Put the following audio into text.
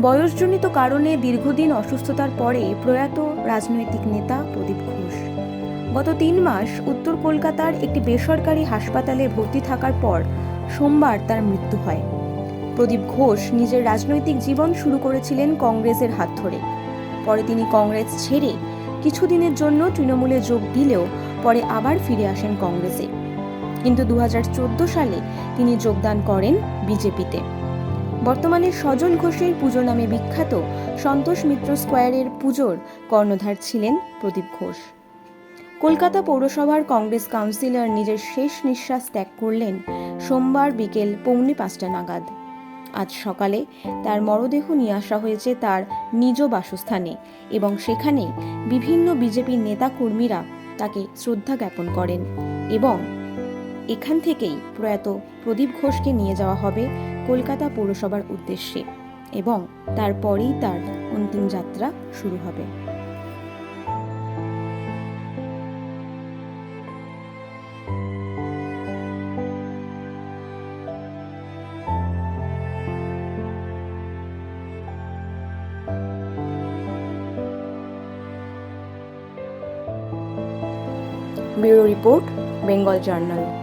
বয়সজনিত কারণে দীর্ঘদিন অসুস্থতার পরে প্রয়াত রাজনৈতিক নেতা প্রদীপ ঘোষ। গত তিন মাস উত্তর কলকাতার একটি বেসরকারি হাসপাতালে ভর্তি থাকার পর সোমবার তার মৃত্যু হয়। প্রদীপ ঘোষ নিজের রাজনৈতিক জীবন শুরু করেছিলেন কংগ্রেসের হাত ধরে। পরে তিনি কংগ্রেস ছেড়ে কিছুদিনের জন্য তৃণমূলে যোগ দিলেও পরে আবার ফিরে আসেন কংগ্রেসে। কিন্তু দু হাজার চোদ্দ সালে তিনি যোগদান করেন বিজেপিতে। বর্তমানে সজল ঘোষের পুজো নামে বিখ্যাত সন্তোষ মিত্র স্কোয়ারের পুজোর কর্ণধার ছিলেন প্রদীপ ঘোষ। কলকাতা পৌরসভার কংগ্রেস কাউন্সিলর নিজের শেষ নিঃশ্বাস ত্যাগ করলেন সোমবার বিকেল পৌনে পাঁচটা নাগাদ। আজ সকালে তার মরদেহ নিয়ে আসা হয়েছে তার নিজ বাসস্থানে এবং সেখানে বিভিন্ন বিজেপি নেতাকর্মীরা তাকে শ্রদ্ধা জ্ঞাপন করেন এবং এখান থেকেই প্রয়াত প্রদীপ ঘোষকে নিয়ে যাওয়া হবে কলকাতা পৌরসভার উদ্দেশ্যে এবং তারপরেই তার অন্তিম যাত্রা শুরু হবে। Bureau report Bengal journal.